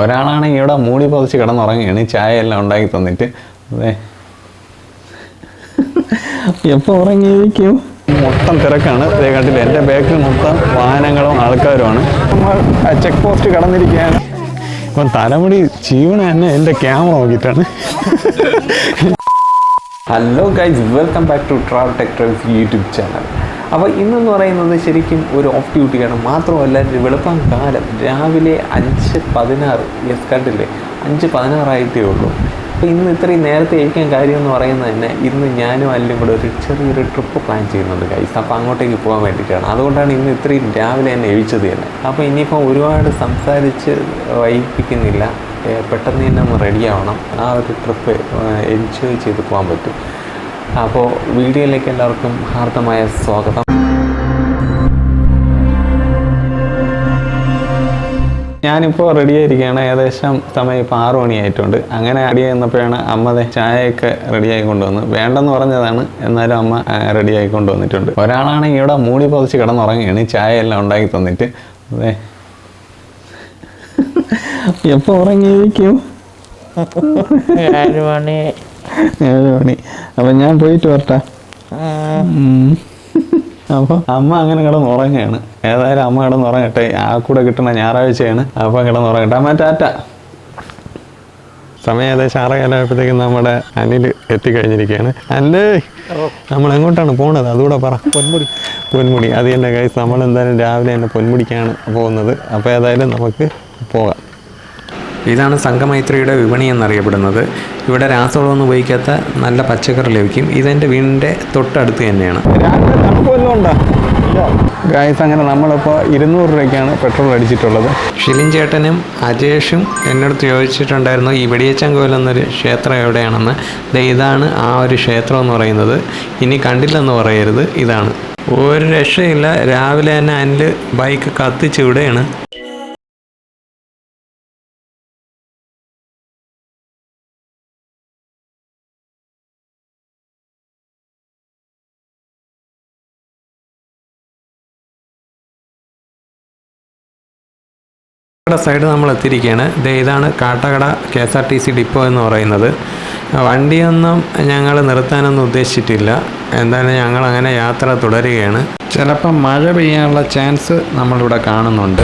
ഒരാളാണെങ്കിൽ ഇവിടെ മൂടി പതിച്ച് കിടന്നുറങ്ങുകയാണ് ചായ എല്ലാം ഉണ്ടാക്കി തന്നിട്ട്. അതെ. എപ്പോൾ ഉറങ്ങിയിരിക്കും? മൊത്തം തിരക്കാണ്. ഇതേ കണ്ടില്ല എന്റെ ബാക്കിൽ മൊത്തം വാഹനങ്ങളും ആൾക്കാരുമാണ്. നമ്മൾ ചെക്ക് പോസ്റ്റ് കടന്നിരിക്കുകയാണ്. ഇപ്പം തലമുടി ചീവണ തന്നെ എന്റെ ക്യാമറ നോക്കിയിട്ടാണ്. Hello guys welcome back to travel ടെക്ടേഴ്സ് YouTube channel അപ്പോൾ ഇന്നെന്ന് പറയുന്നത് ശരിക്കും ഒരു ഓഫ് ഡ്യൂട്ടിയാണ് മാത്രമല്ല വെളുപ്പം കാലം രാവിലെ അഞ്ച് പതിനാറ്. യെസ് കണ്ടില്ലേ? അഞ്ച് പതിനാറായിട്ടേ ഉള്ളൂ. അപ്പോൾ ഇന്ന് ഇത്രയും നേരത്തെ ഇരിക്കാൻ കാര്യം എന്ന് പറയുന്നത് തന്നെ ഇന്ന് ഞാനും അല്ലും കൂടെ ഒരു ചെറിയൊരു ട്രിപ്പ് പ്ലാൻ ചെയ്യുന്നുണ്ട് ഗൈസ് അപ്പോൾ അങ്ങോട്ടേക്ക് പോകാൻ വേണ്ടിയിട്ടാണ്. അതുകൊണ്ടാണ് ഇന്ന് ഇത്രയും രാവിലെ തന്നെ എഴിച്ചത് തന്നെ. അപ്പോൾ ഇനിയിപ്പോൾ ഒരുപാട് സംസാരിച്ച് വൈകിപ്പിക്കുന്നില്ല. പെട്ടെന്ന് തന്നെ ഒന്ന് റെഡിയാവണം ആ ഒരു ട്രിപ്പ് എൻജോയ് ചെയ്ത് പോകാൻ പറ്റും. അപ്പോൾ വീഡിയോയിലേക്ക് എല്ലാവർക്കും ഹാർദമായ സ്വാഗതം. ഞാനിപ്പോൾ റെഡി ആയിരിക്കുകയാണ്. ഏകദേശം സമയം ഇപ്പോൾ ആറു മണിയായിട്ടുണ്ട്. അങ്ങനെ റെഡി ആയിരുന്നപ്പോഴാണ് അമ്മ ദേ ചായയൊക്കെ റെഡി ആയി കൊണ്ടുവന്ന്. വേണ്ടെന്ന് പറഞ്ഞതാണ്. എന്നാലും അമ്മ റെഡി ആയി കൊണ്ടുവന്നിട്ടുണ്ട്. ഒരാളാണെങ്കിൽ ഇവിടെ മൂടി പതിച്ച് കിടന്നുറങ്ങുകയാണ്. ഈ ചായ എല്ലാം ഉണ്ടാക്കി തന്നിട്ട്. അതെ എപ്പോൾ ഉറങ്ങിയിരിക്കും? മണി. ഏഴ് മണി അപ്പം ഞാൻ പോയിട്ട് വരട്ടെ. അപ്പൊ? അപ്പോൾ അമ്മ അങ്ങനെ കിടന്ന് ഉറങ്ങുകയാണ്. ഏതായാലും അമ്മ കിടന്ന് ഉറങ്ങട്ടെ. ആ കൂടെ കിട്ടുന്ന ഞായറാഴ്ചയാണ്. അപ്പം കിടന്ന് ഉറങ്ങട്ടെ. അമ്മ ടാറ്റ. സമയം ഏകദേശം ആറേകാലായപ്പോഴത്തേക്കും നമ്മുടെ അനിൽ എത്തിക്കഴിഞ്ഞിരിക്കുകയാണ്. അല്ലേ നമ്മൾ എങ്ങോട്ടാണ് പോണത്? അതുകൂടെ പറ. പൊന്മുടി. പൊന്മുടി. അത് തന്നെ കഴിച്ച് നമ്മൾ എന്തായാലും രാവിലെ തന്നെ പൊന്മുടിക്കാണ് പോകുന്നത്. അപ്പോൾ ഏതായാലും നമുക്ക് പോകാം. ഇതാണ് സംഘമൈത്രിയുടെ വിപണി എന്നറിയപ്പെടുന്നത്. ഇവിടെ രാസവളമൊന്നും ഉപയോഗിക്കാത്ത നല്ല പച്ചക്കറി ലഭിക്കും. ഇതെന്റെ വീടിന്റെ തൊട്ടടുത്ത് തന്നെയാണ്. ഗായസ് അങ്ങനെ നമ്മളിപ്പോൾ ഇരുന്നൂറ് രൂപയ്ക്കാണ് പെട്രോൾ അടിച്ചിട്ടുള്ളത്. ഷിലിൻ ചേട്ടനും അജേഷും എന്നോട് ചോദിച്ചിട്ടുണ്ടായിരുന്നു ഈ വെടിയച്ചങ്കോൽ എന്നൊരു ക്ഷേത്രം എവിടെയാണെന്ന്? ഇതാണ് ആ ഒരു ക്ഷേത്രം എന്ന് പറയുന്നത്. ഇനി കണ്ടില്ലെന്ന് പറയരുത്. ഇതാണ്. ഒരു രക്ഷയില്ല. രാവിലെ തന്നെ അതിൽ ബൈക്ക് കത്തിച്ച് വിടുകയാണ്. കാട്ടാക്കട സൈഡ് നമ്മൾ എത്തിയിരിക്കുകയാണ്. ദേ ഇതാണ് Kattakada K S R T C depot എന്ന് പറയുന്നത്. വണ്ടിയൊന്നും ഞങ്ങൾ നിർത്താനൊന്നും ഉദ്ദേശിച്ചിട്ടില്ല. എന്തായാലും ഞങ്ങൾ അങ്ങനെ യാത്ര തുടരുകയാണ്. ചിലപ്പോൾ മഴ പെയ്യാനുള്ള ചാൻസ് നമ്മളിവിടെ കാണുന്നുണ്ട്.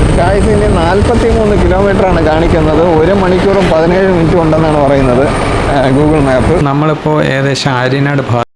ഇനി നാൽപ്പത്തി മൂന്ന് കിലോമീറ്റർ ആണ് കാണിക്കുന്നത്. ഒരു മണിക്കൂറും പതിനേഴ് മിനിറ്റും ഉണ്ടെന്നാണ് പറയുന്നത് ഗൂഗിൾ മാപ്പ് നമ്മളിപ്പോൾ ഏകദേശം ആര്യനാട് ഭാഗം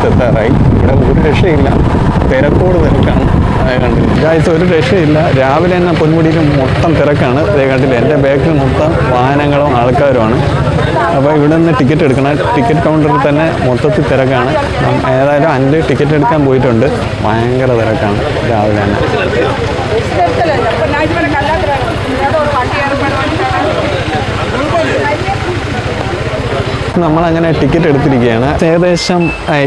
അടുത്തെത്താറായി ഇവിടെ ഒരു രക്ഷയില്ല. തിരക്കോട് തിരക്കാണ്. ഗായ്സ് ഒരു രക്ഷയില്ല. രാവിലെ തന്നെ പൊന്മുടിയിൽ മൊത്തം തിരക്കാണ്. കണ്ടില്ല എന്റെ ബാക്കിൽ മൊത്തം വാഹനങ്ങളും ആൾക്കാരുമാണ്. അപ്പോൾ ഇവിടെ നിന്ന് ടിക്കറ്റ് എടുക്കണം. ടിക്കറ്റ് കൗണ്ടറിൽ തന്നെ മൊത്തത്തിൽ തിരക്കാണ്. ഏതായാലും അഞ്ച് ടിക്കറ്റ് എടുക്കാൻ പോയിട്ടുണ്ട്. ഭയങ്കര തിരക്കാണ് രാവിലെ തന്നെ. നമ്മളങ്ങനെ ടിക്കറ്റ് എടുത്തിരിക്കുകയാണ്. ഏകദേശം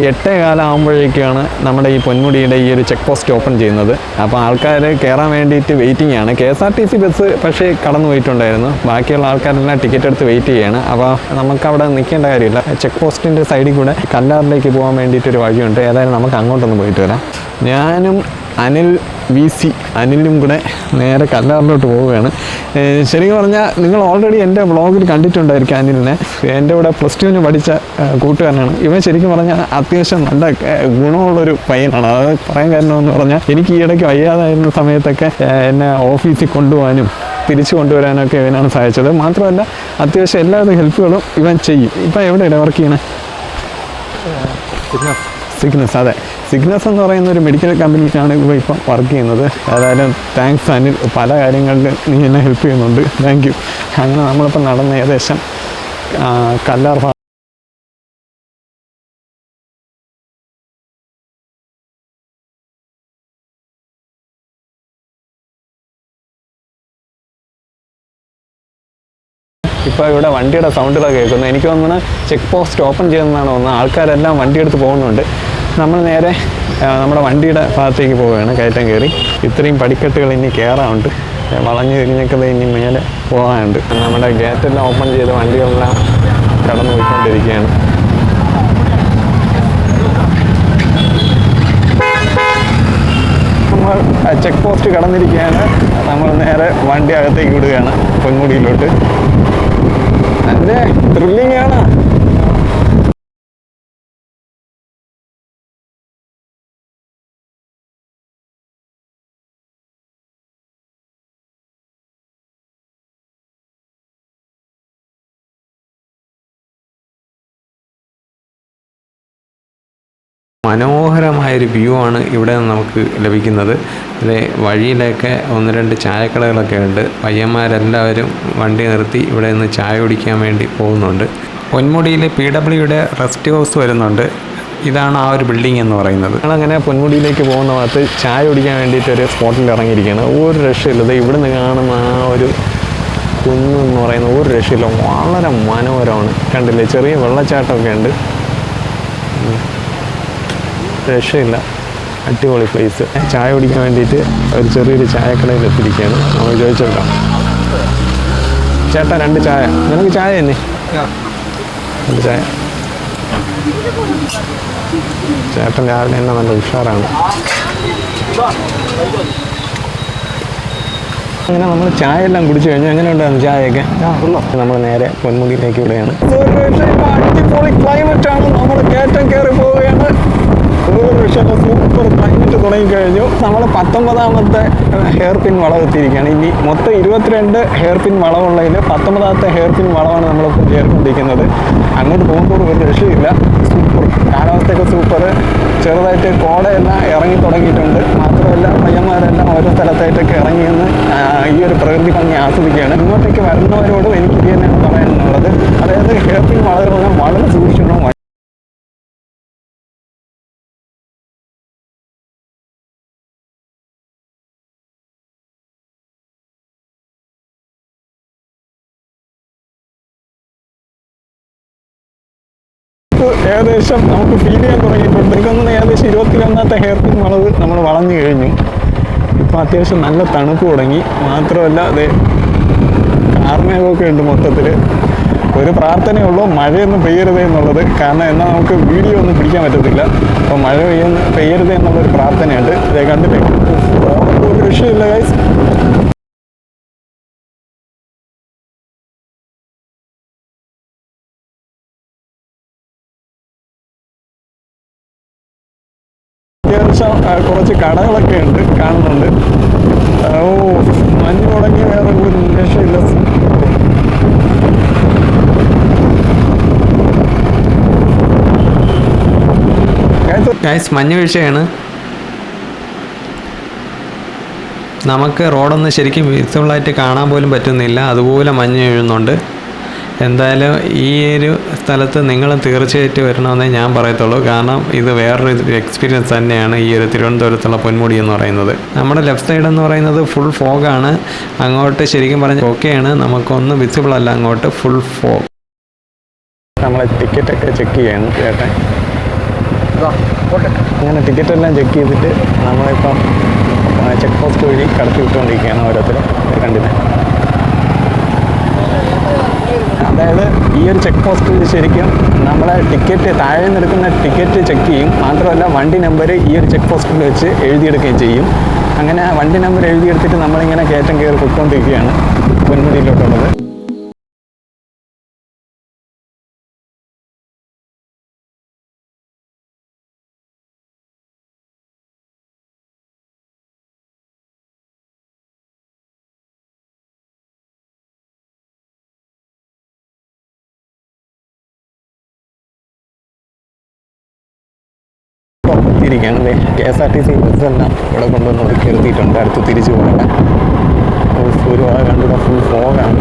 എട്ടേ കാലം ആകുമ്പോഴേക്കാണ് നമ്മുടെ ഈ പൊന്മുടിയുടെ ഈ ഒരു ചെക്ക് പോസ്റ്റ് ഓപ്പൺ ചെയ്യുന്നത്. അപ്പോൾ ആൾക്കാർ കയറാൻ വേണ്ടിയിട്ട് വെയിറ്റിംഗ് ആണ്. K S R T C bus പക്ഷേ കടന്നു പോയിട്ടുണ്ടായിരുന്നു. ബാക്കിയുള്ള ആൾക്കാരെല്ലാം ടിക്കറ്റ് എടുത്ത് വെയിറ്റ് ചെയ്യുകയാണ് അപ്പോൾ നമുക്ക് അവിടെ നിൽക്കേണ്ട കാര്യമില്ല. ചെക്ക് പോസ്റ്റിന്റെ സൈഡിൽ കൂടെ കല്ലാറിലേക്ക് പോകാൻ വേണ്ടിയിട്ടൊരു വഴിയുണ്ട്. ഏതായാലും നമുക്ക് അങ്ങോട്ടൊന്ന് പോയിട്ട് വരാം. ഞാനും അനിൽ വി സി അനിലും കൂടെ നേരെ കല്ലാറിലോട്ട് പോവുകയാണ്. ശരിക്കും പറഞ്ഞാൽ നിങ്ങൾ ഓൾറെഡി എന്റെ വ്ളോഗിൽ കണ്ടിട്ടുണ്ടായിരിക്കും അനിലിനെ. എന്റെ കൂടെ പ്ലസ് ടുവിന് പഠിച്ച കൂട്ടുകാരനാണ്. ഇവൻ ശരിക്കും പറഞ്ഞാൽ അത്യാവശ്യം നല്ല ഗുണമുള്ളൊരു പയ്യനാണ്. അത് പറയാൻ കാരണം എന്ന് പറഞ്ഞാൽ എനിക്ക് ഈ ഇടയ്ക്ക് വയ്യാതായിരുന്ന സമയത്തൊക്കെ എന്നെ ഓഫീസിൽ കൊണ്ടുപോകാനും തിരിച്ചു കൊണ്ടുവരാനൊക്കെ ഇവനാണ് സഹായിച്ചത്. മാത്രമല്ല അത്യാവശ്യം എല്ലാവിധ ഹെൽപ്പുകളും ഇവൻ ചെയ്യും. ഇപ്പം എവിടെയാണ് വർക്ക് ചെയ്യണേ? സിഗ്നസ് അതെ. സിഗ്നസ് എന്ന് പറയുന്ന ഒരു മെഡിക്കൽ കമ്പനിക്കാണ് ഇപ്പോൾ ഇപ്പം വർക്ക് ചെയ്യുന്നത്. ഏതായാലും താങ്ക്സ് അനിൽ. പല കാര്യങ്ങളിലും നീ എന്നെ ഹെൽപ്പ് ചെയ്യുന്നുണ്ട്. താങ്ക് യു അങ്ങനെ നമ്മളിപ്പോൾ നടന്ന ഏകദേശം കല്ലാർ ഇപ്പോൾ ഇവിടെ വണ്ടിയുടെ സൗണ്ടുകളൊക്കെ കേൾക്കുന്നു എനിക്ക് തോന്നുന്നു ചെക്ക് പോസ്റ്റ് ഓപ്പൺ ചെയ്യുന്നതാണ് തോന്നുന്നത് ആൾക്കാരെല്ലാം വണ്ടിയെടുത്ത് പോകുന്നുണ്ട്. നമ്മൾ നേരെ നമ്മുടെ വണ്ടിയുടെ ഭാഗത്തേക്ക് പോവുകയാണ് കയറ്റം കയറി. ഇത്രയും പടിക്കെട്ടുകൾ ഇനി കയറാനുണ്ട് വളഞ്ഞു തിരിഞ്ഞൊക്കെ ഇനി മേലെ പോകാനുണ്ട്. നമ്മുടെ ഗേറ്റെല്ലാം ഓപ്പൺ ചെയ്ത് വണ്ടികളെല്ലാം കടന്നു പോയിക്കൊണ്ടിരിക്കുകയാണ് നമ്മൾ ചെക്ക് പോസ്റ്റ് കടന്നിരിക്കുകയാണ്. നമ്മൾ നേരെ വണ്ടി അകത്തേക്ക് വിടുകയാണ് പൊന്മുടിയിലോട്ട്. അതിന്റെ ത്രില്ലിംഗ് ആണ്. മനോഹരമായൊരു വ്യൂ ആണ് ഇവിടെ നമുക്ക് ലഭിക്കുന്നത്. ഇതിലെ വഴിയിലൊക്കെ ഒന്ന് രണ്ട് ചായക്കടകളൊക്കെ ഉണ്ട്. പയ്യന്മാരെല്ലാവരും വണ്ടി നിർത്തി ഇവിടെ നിന്ന് ചായ കുടിക്കാൻ വേണ്ടി പോകുന്നുണ്ട്. പൊന്മുടിയിൽ പി ഡബ്ല്യുടെ റെസ്റ്റ് ഹൗസ് വരുന്നുണ്ട്. ഇതാണ് ആ ഒരു ബിൽഡിംഗ് എന്ന് പറയുന്നത്. അങ്ങനെ പൊന്മുടിയിലേക്ക് പോകുന്ന ഭാഗത്ത് ചായ കുടിക്കാൻ വേണ്ടിയിട്ട് ഒരു സ്പോട്ടിൽ ഇറങ്ങിയിരിക്കുകയാണ്. ഒരു രക്ഷയില്ലത് ഇവിടുന്ന് കാണുന്ന ആ ഒരു കുന്ന് എന്ന് പറയുന്ന ഒരു രക്ഷയില്ല. വളരെ മനോഹരമാണ്. കണ്ടില്ലേ? ചെറിയ വെള്ളച്ചാട്ടമൊക്കെ ഉണ്ട്. രക്ഷയില്ല അടിപൊളി പ്ലേസ് ചായ കുടിക്കാൻ വേണ്ടിയിട്ട് ഒരു ചെറിയൊരു ചായക്കടയിൽ എത്തിയിരിക്കുകയാണ്. നമ്മൾ ചോദിച്ചോക്കാം ചേട്ടാ രണ്ട് ചായ. നിനക്ക് ചായ തന്നെ? രണ്ട് ചായ. ചേട്ടൻ രാവിലെ തന്നെ നല്ല ഉഷാറാണ്. അങ്ങനെ നമ്മൾ ചായ എല്ലാം കുടിച്ചു കഴിഞ്ഞു. എങ്ങനെ ഉണ്ടായിരുന്നു ചായയൊക്കെ നമ്മൾ നേരെ പൊന്മുടിയിലേക്ക് ഇവിടെയാണ് അടിപൊളി ക്ലൈമറ്റ് ആണ് നമ്മൾ കയറ്റം കയറി പോവുകയാണ്. സൂപ്പർ ക്ലൈമറ്റ് തുടങ്ങിക്കഴിഞ്ഞു. നമ്മൾ പത്തൊമ്പതാമത്തെ ഹെയർ പിൻ വളവെത്തിയിരിക്കുകയാണ്. ഇനി മൊത്തം ഇരുപത്തിരണ്ട് ഹെയർ പിൻ വളവുള്ളതിൽ പത്തൊമ്പതാമത്തെ ഹെയർ പിൻ വളവാണ് നമ്മളിപ്പോൾ ചേർക്കൊണ്ടിരിക്കുന്നത് അങ്ങോട്ട് പോകുമ്പോൾ ഒരു രക്ഷയില്ല. സൂപ്പർ കാലാവസ്ഥയൊക്കെ സൂപ്പർ ചെറുതായിട്ട് കോടയെല്ലാം ഇറങ്ങി തുടങ്ങിയിട്ടുണ്ട്. മാത്രമല്ല പയ്യന്മാരെല്ലാം ഓരോ സ്ഥലത്തായിട്ടൊക്കെ ഇറങ്ങി നിന്ന് ഈ ഒരു പ്രകൃതി ഭംഗി ആസ്വദിക്കുകയാണ്. ഇങ്ങോട്ടേക്ക് വരുന്നവരോടും എനിക്ക് ഇത് തന്നെയാണ് പറയാനുള്ളത്. അതായത് കേരളത്തിൽ വളരെ വളരെ നമുക്ക് ഏകദേശം നമുക്ക് ഫീൽ ചെയ്യാൻ തുടങ്ങിയിട്ടുണ്ട്. എനിക്കൊന്നും ഏകദേശം ഇരുപത്തിരണ്ടാമത്തെ ഹെയർ പിൻ വളവ് നമ്മൾ വളഞ്ഞു കഴിഞ്ഞു. ഇപ്പം അത്യാവശ്യം നല്ല തണുപ്പ് തുടങ്ങി. മാത്രമല്ല അത് കാർമേഘമൊക്കെ ഉണ്ട് മൊത്തത്തിൽ ഒരു പ്രാർത്ഥനയുള്ളൂ മഴയൊന്നും പെയ്യരുത് എന്നുള്ളത്. കാരണം എന്നാൽ നമുക്ക് വീഡിയോ ഒന്നും പിടിക്കാൻ പറ്റത്തില്ല. അപ്പോൾ മഴ പെയ്യുന്ന പെയ്യരുത് എന്നുള്ളൊരു പ്രാർത്ഥനയുണ്ട്. അതേ കണ്ടില്ലേ? ഒരു വിഷയമില്ല ഗൈസ് ആ, കുറച്ച് കടകളൊക്കെ ഉണ്ട് കാണുന്നുണ്ട്. ഓ മഞ്ഞ് തുടങ്ങി വേറെ ഒരു രക്ഷയില്ല ഗൈസ് മഞ്ഞ് വീഴ്ചയാണ്. നമുക്ക് റോഡൊന്നും ശരിക്കും വിസിബിളായിട്ട് കാണാൻ പോലും പറ്റുന്നില്ല. അതുപോലെ മഞ്ഞ് വീഴുന്നുണ്ട്. എന്തായാലും ഈ ഒരു സ്ഥലത്ത് നിങ്ങൾ തീർച്ചയായിട്ടും വരണമെന്നേ ഞാൻ പറയത്തുള്ളൂ. കാരണം ഇത് വേറൊരു എക്സ്പീരിയൻസ് തന്നെയാണ് ഈ ഒരു തിരുവനന്തപുരത്തുള്ള പൊന്മുടി എന്ന് പറയുന്നത്. നമ്മുടെ ലെഫ്റ്റ് സൈഡ് എന്ന് പറയുന്നത് ഫുൾ ഫോഗാണ് അങ്ങോട്ട് ശരിക്കും പറഞ്ഞാൽ ഓക്കെയാണ് നമുക്കൊന്നും വിസിബിൾ അല്ല അങ്ങോട്ട് ഫുൾ ഫോഗ് നമ്മളെ ടിക്കറ്റൊക്കെ ചെക്ക് ചെയ്യണം ചേട്ടൻ അങ്ങനെ ടിക്കറ്റ് എല്ലാം ചെക്ക് ചെയ്തിട്ട് നമ്മളിപ്പം ചെക്ക് പോസ്റ്റ് വഴി കടത്തി വിട്ടുകൊണ്ടിരിക്കുകയാണ് ഓരോരുത്തരും. കണ്ടില്ല? അതായത് ഈ ഒരു ചെക്ക് പോസ്റ്റിൽ ശരിക്കും നമ്മളെ ടിക്കറ്റ് താഴെ നിൽക്കുന്ന ടിക്കറ്റ് ചെക്ക് ചെയ്യും. മാത്രമല്ല വണ്ടി നമ്പർ ഈ ഒരു ചെക്ക് പോസ്റ്റിൽ വെച്ച് എഴുതിയെടുക്കുകയും ചെയ്യും. അങ്ങനെ വണ്ടി നമ്പർ എഴുതിയെടുത്തിട്ട് നമ്മളിങ്ങനെ കയറ്റം കയറി പൊയ്ക്കൊണ്ടിരിക്കുകയാണ് പൊന്മുടിയിലോട്ടുള്ളത് എത്തിയിരിക്കുകയാണ് അല്ലേ K S R T C ബസ്സെല്ലാം ഇവിടെ കൊണ്ടുവന്ന് ഒതുക്കി നിർത്തിയിട്ടുണ്ട് അടുത്ത് തിരിച്ചു പോകാൻ ഒരു ആ കണ്ടിട്ട് ഫുൾ ഫോഗാണ്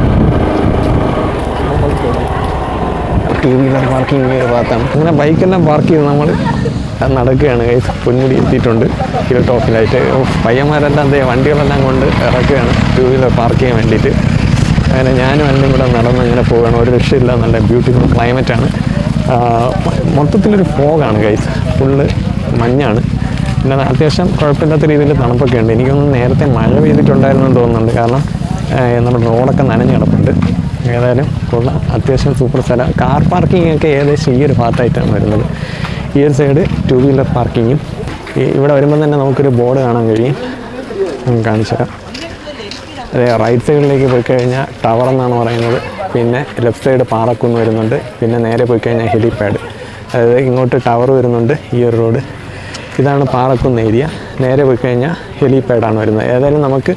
ടൂ വീലർ പാർക്കിംഗ് ഒരു ഭാഗത്താണ്. അങ്ങനെ ബൈക്കെല്ലാം പാർക്ക് ചെയ്ത് നമ്മൾ നടക്കുകയാണ്. കൈസ് പൊന്മുടി എത്തിയിട്ടുണ്ട്. ഹിൽ ടോപ്പിലായിട്ട് പയ്യന്മാരെല്ലാം എന്തേ വണ്ടികളെല്ലാം കൊണ്ട് ഇറക്കുകയാണ്. ടൂ വീലർ പാർക്ക് ചെയ്യാൻ വേണ്ടിയിട്ട്. അങ്ങനെ ഞാനും അന്നും കൂടെ നടന്ന് ഇങ്ങനെ പോവുകയാണ്. ഒരു രക്ഷയില്ല നല്ല ബ്യൂട്ടിഫുൾ ക്ലൈമറ്റാണ് മൊത്തത്തിലൊരു ഫോഗാണ് കൈസ് ഫുള്ള് മഞ്ഞാണ്. പിന്നെ അത് അത്യാവശ്യം കുഴപ്പമില്ലാത്ത രീതിയിൽ തണുപ്പൊക്കെ ഉണ്ട്. എനിക്കൊന്നും നേരത്തെ മഴ പെയ്തിട്ടുണ്ടായിരുന്നു എന്ന് തോന്നുന്നുണ്ട്. കാരണം നമ്മുടെ റോഡൊക്കെ നനഞ്ഞു കിടപ്പുണ്ട്. ഏതായാലും കൊള്ളാം അത്യാവശ്യം സൂപ്പർ സ്ഥലം. കാർ പാർക്കിംഗ് ഒക്കെ ഏകദേശം ഈ ഒരു ഭാഗത്തായിട്ടാണ് വരുന്നത്. ഈ ഒരു സൈഡ് ടു വീലർ പാർക്കിങ്ങും. ഇവിടെ വരുമ്പോൾ തന്നെ നമുക്കൊരു ബോർഡ് കാണാൻ കഴിയും. കാണിച്ചു തരാം. അതെ റൈറ്റ് സൈഡിലേക്ക് പോയി കഴിഞ്ഞാൽ ടവർ എന്നാണ് പറയുന്നത്. പിന്നെ ലെഫ്റ്റ് സൈഡ് പാറക്കുന്ന് വരുന്നുണ്ട്. പിന്നെ നേരെ പോയി കഴിഞ്ഞാൽ ഹെലിപാഡ്. അതായത് ഇങ്ങോട്ട് ടവർ വരുന്നുണ്ട് ഈ ഒരു റോഡ്. ഇതാണ് പാറക്കുന്ന് ഏരിയ. നേരെ പോയി കഴിഞ്ഞാൽ ഹെലിപാഡാണ് വരുന്നത്. ഏതായാലും നമുക്ക്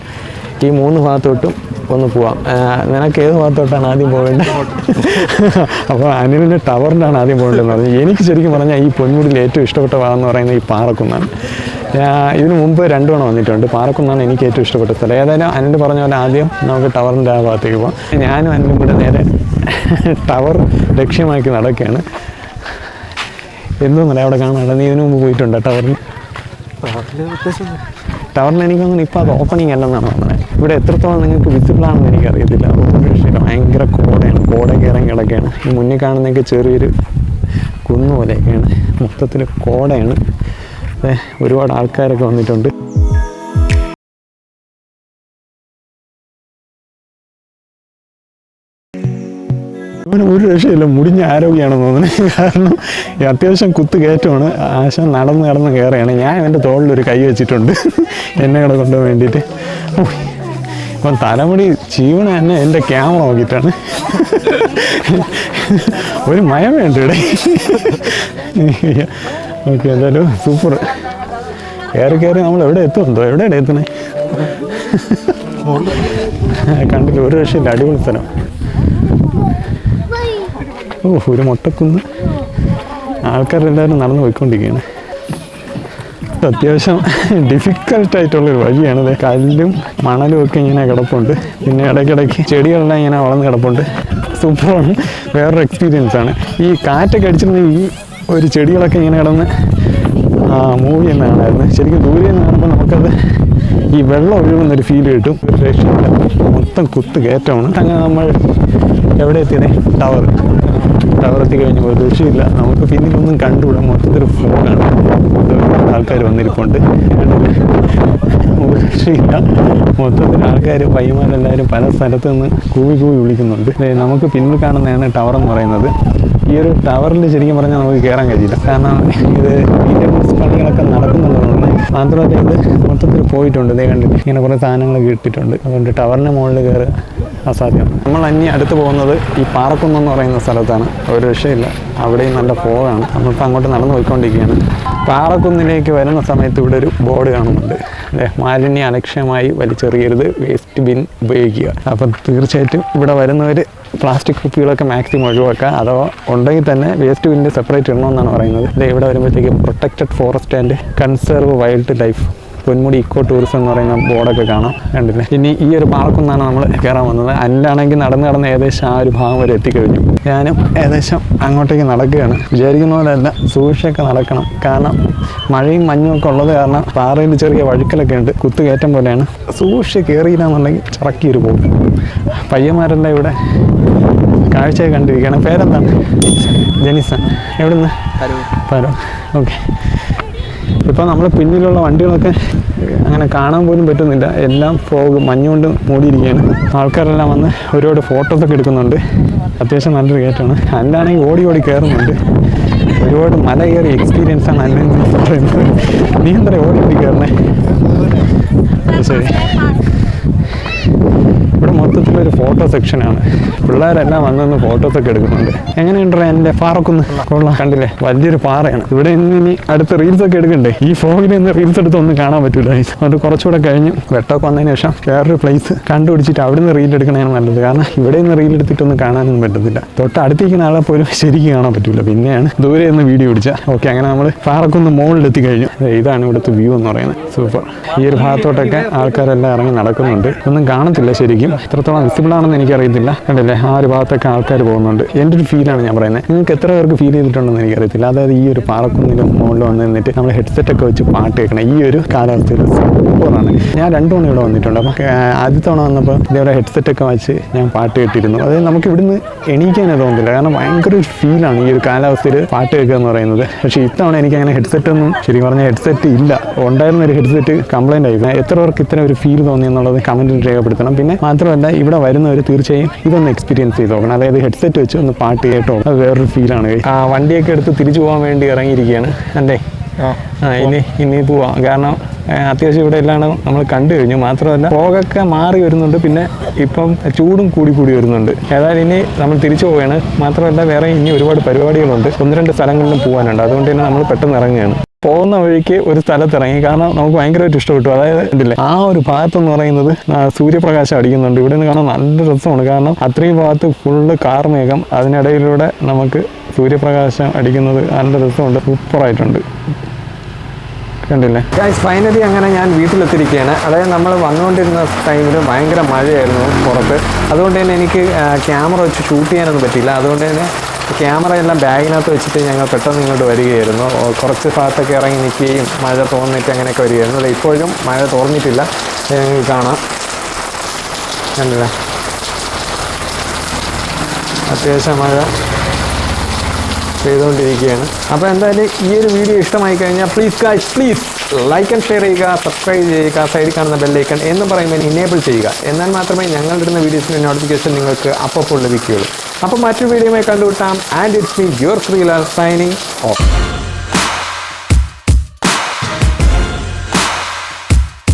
ഈ മൂന്ന് ഭാഗത്തോട്ടും ഒന്ന് പോവാം. നിനക്ക് ഏത് ഭാഗത്തോട്ടാണ് ആദ്യം പോകേണ്ടത് അപ്പോൾ അനിലിന്റെ ടവറിന്റാണ് ആദ്യം പോകേണ്ടതെന്ന് പറഞ്ഞു. എനിക്ക് ശരിക്കും പറഞ്ഞാൽ ഈ പൊന്മുടിയിൽ ഏറ്റവും ഇഷ്ടപ്പെട്ട ഭാഗം എന്ന് പറയുന്നത് ഈ പാറക്കുന്നാണ്. ഇതിന് ഇതിനു മുമ്പ് രണ്ടു തവണ വന്നിട്ടുണ്ട്. പാറക്കുന്നാണ് എനിക്ക് ഏറ്റവും ഇഷ്ടപ്പെട്ട സ്ഥലം. ഏതായാലും അനിൽ പറഞ്ഞ പോലെ ആദ്യം നമുക്ക് ടവറിന്റെ ആ ഭാഗത്തേക്ക് പോകാം ഞാനും അനിലും കൂടെ നേരെ ടവർ ലക്ഷ്യമാക്കി നടക്കുകയാണ്. എന്തോന്നല്ല അവിടെ കാണാൻ നീ ഇതിനു മുമ്പ് പോയിട്ടുണ്ട് ടവറിന് ടവറിന് എനിക്ക് തോന്നുന്നു ഇപ്പോൾ അത് ഓപ്പണിംഗ് അല്ലെന്നാണ് പറഞ്ഞത് ഇവിടെ എത്രത്തോളം നിങ്ങൾക്ക് വിസിബിൾ ആണെന്ന് എനിക്കറിയത്തില്ല അതുകൊണ്ട് രക്ഷയില്ല ഭയങ്കര കോടയാണ്. കോട കയറാൻ കിടക്കുകയാണ്. ഈ മുന്നിൽ കാണുന്നതൊക്കെ ചെറിയൊരു കുന്നു പോലെയൊക്കെയാണ് മൊത്തത്തിൽ കോടയാണ് ഒരുപാട് ആൾക്കാരൊക്കെ വന്നിട്ടുണ്ട്. ഇവന് ഒരു രക്ഷയില്ല മുടിഞ്ഞ ആരോഗ്യമാണെന്ന് തോന്നുന്നത് കാരണം അത്യാവശ്യം കുത്തു കയറ്റമാണ്. ആശം നടന്ന് നടന്ന് കയറുകയാണ്. ഞാൻ എന്റെ തോളിലൊരു കൈ വെച്ചിട്ടുണ്ട്. എന്നെ കൂടെ കൊണ്ടുപോകാൻ വേണ്ടിയിട്ട്. അപ്പം തലമുടി ചീവണ തന്നെ എന്റെ ക്യാമറ നോക്കിയിട്ടാണ്. ഒരു മയമേണ്ട ഇവിടെ. ഓക്കെ എന്തായാലും സൂപ്പർ കയറി കയറി നമ്മൾ എവിടെ എത്തുന്നുണ്ടോ എവിടെയാണ് എത്തണേ കണ്ടില്ല ഒരു രക്ഷയില്ല അടിപൊളി സ്ഥലം. ഓ ഒരു മൊട്ടക്കുന്ന്. ആൾക്കാരെല്ലാവരും നടന്നു പോയിക്കൊണ്ടിരിക്കുകയാണ്. അത്യാവശ്യം ഡിഫിക്കൽട്ടായിട്ടുള്ളൊരു വഴിയാണിത് കല്ലും മണലും ഒക്കെ ഇങ്ങനെ കിടപ്പുണ്ട്. പിന്നെ ഇടയ്ക്കിടയ്ക്ക് ചെടികളെല്ലാം ഇങ്ങനെ വളർന്ന് കിടപ്പുണ്ട്. സൂപ്പറാണ്. വേറൊരു എക്സ്പീരിയൻസ് ആണ്. ഈ കാറ്റൊക്കെ അടിച്ചിരുന്ന ഈ ഒരു ചെടികളൊക്കെ ഇങ്ങനെ കിടന്ന് മൂവ് ചെയ്യുന്ന കാണായിരുന്നു ശരിക്കും ദൂരെ നിന്ന് കാണുമ്പോൾ നമുക്കത് ഈ വെള്ളം ഒഴുകുന്നൊരു ഫീൽ കിട്ടും. ഒരു രക്ഷയില്ല. മൊത്തം കുത്ത് കയറ്റമാണ്. അങ്ങനെ നമ്മൾ എവിടെ എത്തിയതേ? ടവർ. ടവർ എത്തി കഴിഞ്ഞു ഒരു രക്ഷയില്ല. നമുക്ക് പിന്നിലൊന്നും കണ്ടുകൂടാ. മൊത്തത്തിൽ ഫോണാണ് ആൾക്കാർ വന്നിരിപ്പുണ്ട്. രക്ഷയില്ല. മൊത്തത്തിൽ ആൾക്കാർ പയ്യന്മാരെല്ലാവരും പല സ്ഥലത്ത് നിന്ന് കൂവി കൂവി വിളിക്കുന്നുണ്ട്. നമുക്ക് പിന്നിൽ കാണുന്നതാണ് ടവർ എന്ന് പറയുന്നത്. ഈ ഒരു ടവറിൽ ശരിക്കും പറഞ്ഞാൽ നമുക്ക് കയറാൻ കഴിയില്ല. കാരണം ഇത് മെയിന്റനൻസ് പണികളൊക്കെ നടക്കുന്നുള്ളതുകൊണ്ട് മാത്രമല്ല ഇത് മൊത്തത്തിൽ പോയിട്ടുണ്ട്. ഇതേ കണ്ടിട്ട് ഇങ്ങനെ കുറേ സാധനങ്ങളൊക്കെ ഇട്ടിട്ടുണ്ട്. അതുകൊണ്ട് ടവറിന് മുകളിൽ കയറുക അസാധ്യം. നമ്മൾ അന്യ അടുത്ത് പോകുന്നത് ഈ പാറക്കുന്ന് എന്ന് പറയുന്ന സ്ഥലത്താണ്. ഒരു രക്ഷയില്ല. അവിടെയും നല്ല ഫോഗാണ്. നമ്മളിപ്പോൾ അങ്ങോട്ട് നടന്നു പോയിക്കൊണ്ടിരിക്കുകയാണ്. പാറക്കുന്നിലേക്ക് വരുന്ന സമയത്ത് ഇവിടെ ഒരു ബോർഡ് കാണുന്നുണ്ട്. അല്ലേ മാലിന്യം അലക്ഷ്യമായി വലിച്ചെറിയരുത്. വേസ്റ്റ് ബിൻ ഉപയോഗിക്കുക. അപ്പം തീർച്ചയായിട്ടും ഇവിടെ വരുന്നവർ പ്ലാസ്റ്റിക് കുപ്പികളൊക്കെ മാക്സിമം ഒഴിവാക്കുക. അഥവാ ഉണ്ടെങ്കിൽ തന്നെ വേസ്റ്റ് ബിന്നിൽ സെപ്പറേറ്റ് ഇടണമെന്നാണ് പറയുന്നത്. ഇവിടെ വരുമ്പോഴത്തേക്കും protected forest and conserve wildlife Ponmudi eco tourism എന്ന് പറയുന്ന ബോർഡൊക്കെ കാണാം കണ്ടില്ലേ? ഇനി ഈ ഒരു പാർക്കുന്നാണ് നമ്മൾ കയറാൻ വന്നത്. അല്ലാണെങ്കിൽ നടന്ന് നടന്ന് ഏകദേശം ആ ഒരു ഭാഗം വരെ എത്തിക്കഴിഞ്ഞു. ഞാനും ഏകദേശം അങ്ങോട്ടേക്ക് നടക്കുകയാണ്. വിചാരിക്കുന്ന പോലെയല്ല സൂക്ഷിച്ചൊക്കെ നടക്കണം. കാരണം മഴയും മഞ്ഞും ഒക്കെ ഉള്ളത് കാരണം പാറയിൽ ചെറിയ വഴുക്കലൊക്കെ ഉണ്ട്. കുത്തുകയറ്റം പോലെയാണ്. സൂക്ഷിച്ച് കയറിയില്ല എന്നുണ്ടെങ്കിൽ ഒരു പോകും. പയ്യന്മാരെല്ലാം ഇവിടെ കാഴ്ചയൊക്കെ കണ്ടിരിക്കുകയാണ്. പേരെന്താണ്? ജനീസ എവിടുന്ന്? പരോ ഓക്കെ. ഇപ്പോൾ നമ്മൾ പിന്നിലുള്ള വണ്ടികളൊക്കെ അങ്ങനെ കാണാൻ പോലും പറ്റുന്നില്ല. എല്ലാം ഫോഗ് മഞ്ഞുകൊണ്ട് മൂടിയിരിക്കുകയാണ്. ആൾക്കാരെല്ലാം വന്ന് ഒരുപാട് ഫോട്ടോസൊക്കെ എടുക്കുന്നുണ്ട്. അത്യാവശ്യം നല്ലൊരു കയറ്റമാണ് അല്ലാണെങ്കിൽ ഓടി ഓടി കയറുന്നുണ്ട് ഒരുപാട് മല കയറി എക്സ്പീരിയൻസ് ആണ് അല്ലെങ്കിൽ നീ എന്താ ഓടി ഓടി കയറണേ ശരി. മൊത്തത്തിലൊരു ഫോട്ടോ സെക്ഷനാണ് പിള്ളേരെല്ലാം വന്നൊന്ന് ഫോട്ടോസൊക്കെ എടുക്കുന്നുണ്ട്. എങ്ങനെയുണ്ടോ എന്റെ പാറക്കുന്ന്? കൊള്ളാം. കണ്ടില്ലേ? വലിയൊരു പാറയാണ്. ഇവിടെ ഇന്ന് ഇനി അടുത്ത് റീൽസ് ഒക്കെ എടുക്കണ്ടേ? ഈ ഫോണിൽ നിന്ന് റീൽസ് എടുത്ത് ഒന്നും കാണാൻ പറ്റൂല. അത് കുറച്ചുകൂടെ കഴിഞ്ഞ് വെട്ടമൊക്കെ വന്നതിന് ശേഷം വേറൊരു പ്ലേസ് കണ്ടുപിടിച്ചിട്ട് അവിടെ നിന്ന് റീൽ എടുക്കണതാണ് നല്ലത്. കാരണം ഇവിടെ നിന്ന് റീൽ എടുത്തിട്ടൊന്നും കാണാനൊന്നും പറ്റത്തില്ല. തൊട്ട് അടുത്തിരിക്കുന്ന ആളെ പോലും ശരിക്കും കാണാൻ പറ്റൂല. പിന്നെയാണ് ദൂരെ നിന്ന് വീഡിയോ പിടിച്ച. ഓക്കെ അങ്ങനെ നമ്മൾ പാറക്കുന്ന് മുകളിലെത്തി കഴിഞ്ഞു. ഇതാണ് ഇവിടുത്തെ വ്യൂ എന്ന് പറയുന്നത്. സൂപ്പർ ഈ ഒരു ഭാഗത്തോട്ടൊക്കെ ആൾക്കാരെല്ലാം ഇറങ്ങി നടക്കുന്നുണ്ട്. ഒന്നും കാണത്തില്ല ശരിക്കും. എത്രത്തോളം വിസിബിൾ ആണെന്ന് എനിക്കറിയത്തില്ല. കണ്ടില്ലേ? ആ ഒരു ഭാഗത്തൊക്കെ ആൾക്കാർ പോകുന്നുണ്ട്. എന്റെ ഒരു ഫീലാണ് ഞാൻ പറയുന്നത് നിങ്ങൾക്ക് എത്ര പേർക്ക് ഫീൽ ചെയ്തിട്ടുണ്ടെന്ന് എനിക്കറിയത്തില്ല. അതായത് ഈ ഒരു പാറക്കുന്നിലും മുകളിൽ വന്ന് നിന്നിട്ട് നമ്മൾ ഹെഡ്സെറ്റ് ഒക്കെ വെച്ച് പാട്ട് കേൾക്കണം ഈ ഒരു കാലാവസ്ഥയിൽ സൂപ്പറാണ് ഞാൻ രണ്ടു തവണ ഇവിടെ വന്നിട്ടുണ്ട്. അപ്പോൾ ആദ്യ തവണ വന്നപ്പോൾ ഇതേപോലെ ഹെഡ്സെറ്റ് ഒക്കെ വെച്ച് ഞാൻ പാട്ട് കേട്ടിരുന്നു. അതായത് നമുക്ക് ഇവിടുന്ന് എണീക്കാനേ തോന്നുന്നില്ല കാരണം ഭയങ്കര ഒരു ഫീലാണ് ഈ ഒരു കാലാവസ്ഥയിൽ പാട്ട് കേൾക്കുക എന്ന് പറയുന്നത്. പക്ഷേ ഇത്തവണ എനിക്ക് അങ്ങനെ ഹെഡ്സെറ്റ് ഒന്നും ശരി പറഞ്ഞാൽ ഹെഡ്സെറ്റ് ഇല്ല. ഉണ്ടായിരുന്ന ഒരു ഹെഡ്സെറ്റ് കംപ്ലൈന്റ് ആയിരുന്നു. എത്ര പേർക്ക് ഇത്ര ഒരു ഫീൽ തോന്നി എന്നുള്ളത് കമന്റിൽ രേഖപ്പെടുത്തണം. പിന്നെ മാത്രമല്ല ഇവിടെ വരുന്നവർ തീർച്ചയായും ഇതൊന്ന് എക്സ്പീരിയൻസ് ചെയ്ത് നോക്കണം. അതായത് ഹെഡ്സെറ്റ് വെച്ച് ഒന്ന് പാട്ട് കേട്ടോ. അത് വേറൊരു ഫീലാണ് ആ വണ്ടിയൊക്കെ എടുത്ത് തിരിച്ചു പോകാൻ വേണ്ടി ഇറങ്ങിയിരിക്കുകയാണ്. അല്ലേ? ആ. ഇനി ഇനി പോവാം. കാരണം അത്യാവശ്യം ഇവിടെ എല്ലാം നമ്മൾ കണ്ടു കഴിഞ്ഞു. മാത്രമല്ല പോകൊക്കെ മാറി വരുന്നുണ്ട്. പിന്നെ ഇപ്പം ചൂടും കൂടി കൂടി വരുന്നുണ്ട്. ഏതായാലും ഇനി നമ്മൾ തിരിച്ചു പോവുകയാണ്. മാത്രമല്ല വേറെ ഇനി ഒരുപാട് പരിപാടികളുണ്ട്. ഒന്ന് രണ്ട് സ്ഥലങ്ങളിലും പോകാനുണ്ട്. അതുകൊണ്ട് തന്നെ നമ്മൾ പെട്ടെന്ന് ഇറങ്ങുകയാണ്. പോകുന്ന വഴിക്ക് ഒരു സ്ഥലത്ത് ഇറങ്ങി കാരണം നമുക്ക് ഭയങ്കരമായിട്ട് ഇഷ്ടപ്പെട്ടു. അതായത് ഇതില്ലേ ആ ഒരു ഭാഗത്ത് എന്ന് പറയുന്നത് സൂര്യപ്രകാശം അടിക്കുന്നുണ്ട്. ഇവിടെ നിന്ന് കാണാൻ നല്ല രസമാണ്. കാരണം അത്രയും ഭാഗത്ത് ഫുള്ള് കാർമേഘം അതിനിടയിലൂടെ നമുക്ക് സൂര്യപ്രകാശം അടിക്കുന്നത് നല്ല രസമുണ്ട്. സൂപ്പറായിട്ടുണ്ട് കണ്ടില്ലേ? ഗൈസ് ഫൈനലി അങ്ങനെ ഞാൻ വീട്ടിലെത്തിയിരിക്കുകയാണ്. അതായത് നമ്മൾ വന്നുകൊണ്ടിരുന്ന ടൈമിൽ ഭയങ്കര മഴയായിരുന്നു പുറത്ത്. അതുകൊണ്ട് തന്നെ എനിക്ക് ക്യാമറ വെച്ച് ഷൂട്ട് ചെയ്യാനൊന്നും പറ്റിയില്ല. അതുകൊണ്ട് തന്നെ ക്യാമറ എല്ലാം ബാഗിനകത്ത് വെച്ചിട്ട് ഞങ്ങൾ പെട്ടെന്ന് ഇങ്ങോട്ട് വരികയായിരുന്നു. കുറച്ച് ഭാഗത്തൊക്കെ ഇറങ്ങി നിൽക്കുകയും മഴ തോന്നിട്ട് അങ്ങനെയൊക്കെ വരികയായിരുന്നു. അല്ല ഇപ്പോഴും മഴ തോന്നിയിട്ടില്ല ഞങ്ങൾ കാണാം. കണ്ടില്ലേ? അത്യാവശ്യം മഴ ചെയ്തുകൊണ്ടിരിക്കുകയാണ് അപ്പോൾ എന്തായാലും ഈ ഒരു വീഡിയോ ഇഷ്ടമായി കഴിഞ്ഞാൽ please guys please like and share ചെയ്യുക സബ്സ്ക്രൈബ് ചെയ്യുക സൈഡിൽ കാണുന്ന ബെല്ലൈക്കൺ എന്ന് പറയുമ്പോൾ ഇനേബിൾ ചെയ്യുക. എന്നാൽ മാത്രമേ ഞങ്ങളിടുന്ന വീഡിയോസിന്റെ നോട്ടിഫിക്കേഷൻ നിങ്ങൾക്ക് അപ്പപ്പോൾ ലഭിക്കുകയുള്ളൂ. അപ്പോൾ മറ്റൊരു വീഡിയോയുമായി കണ്ടുകിട്ടാം and it's me your Sreelal signing off